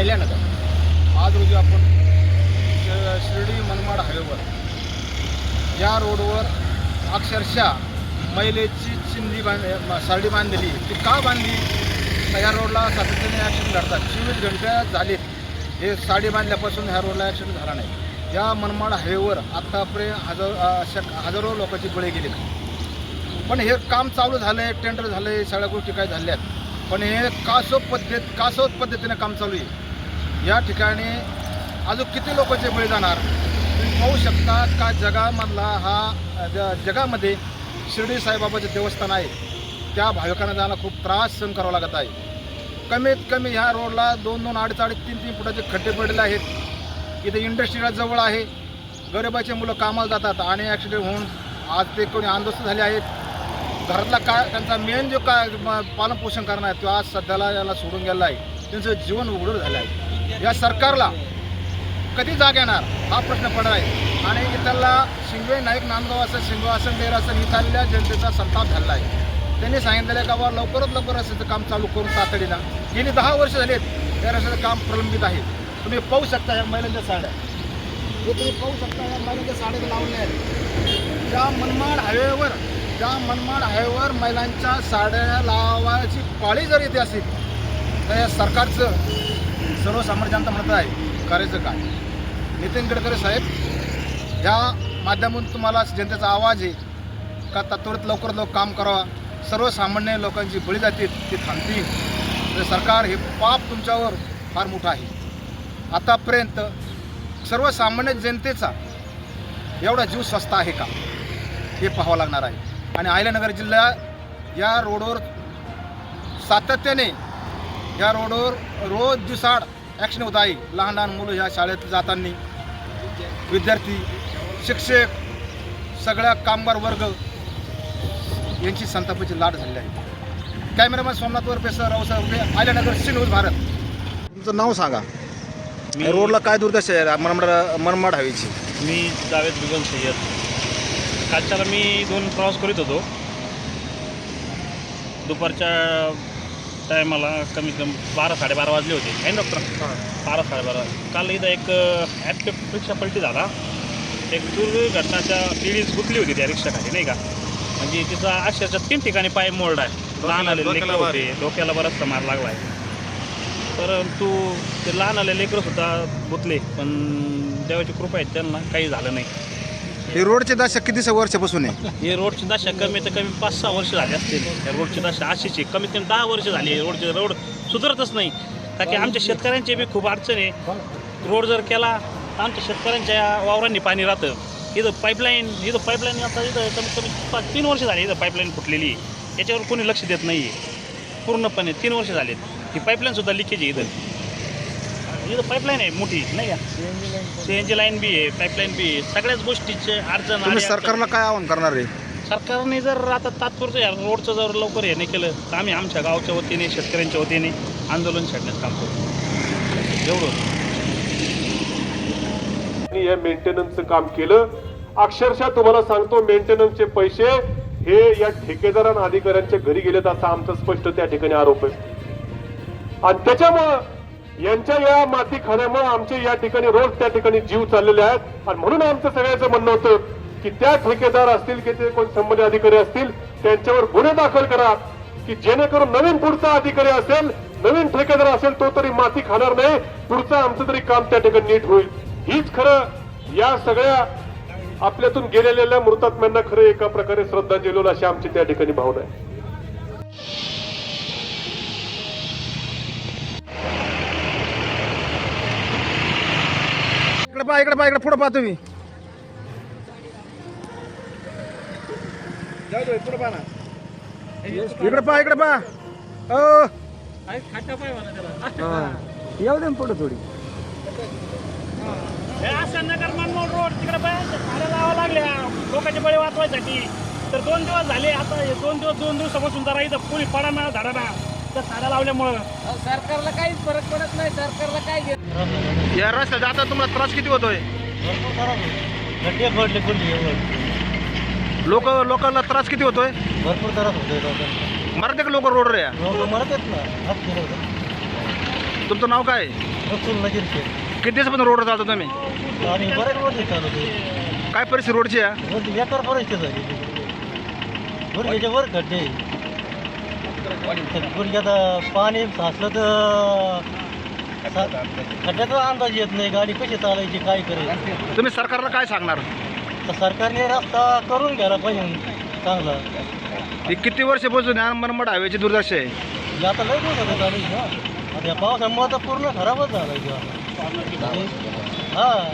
आयल्यानगर आज रोजी आपण शिर्डी मनमाड हायवेवर या रोडवर अक्षरशः महिलेची चिंदी बांध सारडी बांधलेली. ती का बांधली? या रोडला सातत्याने ॲक्सिडेंट घडतात. चोवीस घंटे झालेत हे साडी बांधल्यापासून ह्या रोडला ॲक्सिडेंट झाला नाही. या मनमाड हायवेवर आत्तापर्यंत हजार अशा हजारो लोकांची बळी गेली. पण हे काम चालू झालं आहे टेंडर झालं आहे सगळ्या गोष्टी काय झाल्यात. पण हे कासो पद्धत कासोप पद्धतीने काम चालू आहे. या ठिकाणी अजून किती लोकांचे बळी जाणार? तुम्ही पाहू शकता का जगामधला हा ज- जगामध्ये शिर्डी साईबाबाचे देवस्थान आहे. त्या भाविकांना जायला खूप त्रास सहन करावा लागत आहे. कमीत कमी ह्या रोडला दोन दोन अडीच अडीच तीन तीन फुटाचे खड्डे पडलेले आहेत. इथे इंडस्ट्रीला जवळ आहे. गरिबाचे मुलं कामाला जातात आणि ॲक्सिडेंट होऊन आज ते कोणी आंदोलन झाले आहेत. घरातला काय त्यांचा मेन जो काय म- पालनपोषण करणार आहे तो आज सध्याला याला सोडून गेला आहे. त्यांचं जीवन उघडून झालं आहे. या सरकारला कधी जाग येणार हा प्रश्न पडला आहे. आणि इथला शिंगवे नाईक नांदगाव असं शिंगवासन देर डेर असं जनतेचा संताप झाला आहे. त्यांनी सांगितलेलं का बा लवकरात लवकर रस्त्याचं काम चालू करून तातडीला गेली दहा वर्ष झालीत या रस्त्याचं काम प्रलंबित आहे. तुम्ही पाहू शकता या महिलांच्या साड्या. हे तुम्ही पाहू शकता या महिलांच्या साड्या लावल्या आहेत. ज्या मनमाड हायवेवर ज्या मनमाड हायवेवर महिलांच्या साड्या लावायची पाळी जर येते असेल तर या सरकारचं सर्वसामान्य जनता म्हणत आहे करायचं काय? नितीन गडकरी साहेब ह्या माध्यमातून तुम्हाला जनतेचा आवाज आहे का? तात्वरित लवकरात लवकर काम करावा सर्वसामान्य लोकांची बळी जातील ती थांबतील तर सरकार हे पाप तुमच्यावर फार मोठं आहे. आतापर्यंत सर्वसामान्य जनतेचा एवढा जीव स्वस्त आहे का? हे पाहावं लागणार आहे. आणि अहिल्यानगर जिल्हा या रोडवर सातत्याने या रोडवर रोज दिवसाड ॲक्शन होत आहे. लहान लहान मुलं ह्या शाळेत जाताना. विद्यार्थी शिक्षक सगळ्या कामगार वर्ग यांची संतापाची लाट झालेली आहे. Cameraman Somnath Varpe sir Raosaheb Varpe Ahilyanagar C news Bharat. तुमचं नाव सांगा. मी रोडला काय दुर्दशा आहे? मनमाड मनमाड हवेची. मी जावेद बिगन सय्यद. कालच्याला मी दोन प्रवास करीत होतो. दुपारच्या टायमाला कमीत कमी बारा साडेबारा वाजले होते. आहे ना डॉक्टर बारा साडेबारा. काल इथं एक ॲक्टिव्ह रिक्षा पलटी झाला. एक दुर्घटनाच्या पिढीच गुतली होती त्या रिक्षाखाली नाही का? म्हणजे तिचा अक्षरशः तीन ठिकाणी पाय मोडला आहे. लहान आले लेकरं होते. डोक्याला बराचसा मार लागला आहे. परंतु ते लहान आले लेकरं सुद्धा गुतले पण देवाची कृपा आहे त्यांना काही झालं नाही. हे रोडची दशा किती वर्षापासून आहे? हे रोडची दशा कमी तर कमी पाच सहा वर्ष झाली असतील. या रोडची दशा अशीच आहे. कमीत कमी दहा वर्ष झाली आहे. रोडचे रोड सुधारतच नाही. कारण की आमच्या शेतकऱ्यांची बी खूप अडचण आहे. रोड जर केला तर आमच्या शेतकऱ्यांच्या वावरांनी पाणी राहतं. इथं पाईपलाईन इथं पाईपलाईन आता इथं कमीत कमी पाच तीन वर्ष झाली इथं पाईपलाईन फुटलेली आहे. याच्यावर कोणी लक्ष देत नाही आहे पूर्णपणे तीन वर्ष झालेत. ही पाईपलाईनसुद्धा लिकेज आहे इथं. इथं पाईपलाईन आहे मोठी नाही का? सी एन जी लाईन बी आहे पाईपलाईन बी आहे. सगळ्याच गोष्टीचे अडचण तुम्ही सरकारला काय आवाहन करणार आहे? सरकारने जर आता तात्पुरतं या रोडचं जर लवकर हे नाही केलं तर आम्ही आमच्या गावच्या वतीने शेतकऱ्यांच्या वतीने आंदोलन छेडण्याचं काम करू. एवढं. त्यांनी हे मेंटेनन्सचं काम केलं. अक्षरशः तुम्हाला सांगतो मेंटेनन्सचे पैसे हे या ठेकेदार आणि अधिकाऱ्यांच्या घरी गेलेत असा आमचा स्पष्ट त्या ठिकाणी आरोप आहे. आणि त्याच्यामुळं यांच्या या माती खाण्यामुळे आमचे या ठिकाणी रोज त्या ठिकाणी जीव चाललेले आहेत. आणि म्हणून आमचं सगळ्याचं म्हणणं होतं की त्या ठेकेदार असतील की ते कोण संबंधित अधिकारी असतील त्यांच्यावर गुन्हे दाखल करा. की जेणेकरून नवीन पुढचा अधिकारी असेल नवीन ठेकेदार असेल तो तरी माती खाणार नाही. पुढचं आमचं तरी काम त्या ठिकाणी नीट होईल. हीच खरं या सगळ्या आपल्यातून गेलेल्या मृतात्म्यांना खरं एका प्रकारे श्रद्धांजली अशी आमची त्या ठिकाणी भावना आहे. इकडे पहा इकडे पहा इकडे पुढे पहा तुम्ही. पुढे पहा ना. इकडे पहा इकडे पहा. येऊ दे पुढे थोडी. हे असं नगर मनमोहन रोड तिकडे बाहेर झाडं लावा लागल्या. लोकांचे बळी वाचवायसाठी. तर दोन दिवस झाले आता हे दोन दिवस दोन दिवसापासून जरा इथं कोणी पडा ना झाडांना. लावल्यामुळं. सरकारला काहीच फरक पडत नाही सरकारला काय घेत या जाता तुम्हाला त्रास किती होतोय? लोक लोकांना त्रास किती होतोय? भरपूर त्रास होतोय लोकांना. मराठी लोक रोड रे लोक मरत आहेत ना तुमचं नाव काय? रसूल नजीर शेख. किती दिवसापासून रोडवर चालतो तुम्ही? आम्ही बरेच वर्ष चालवतो काय परिस्थिती रोडची आहे वरती परिस्थिती झाली. वर खड्डे. गुडघ्यात पाणी साचलं तर सा- खड्ड्याचा अंदाज येत नाही. गाडी कशी चालायची काय करायची? तुम्ही सरकारला काय सांगणार? तर सरकारने रस्ता करून घ्यायला पाहिजे चांगला. ही किती वर्षापासून या मनमाड हायवेची दुर्दशा आहे. हे आता लय दिवस होते चालू ना आता या पावसामुळे तर पूर्ण खराबच झाला हा.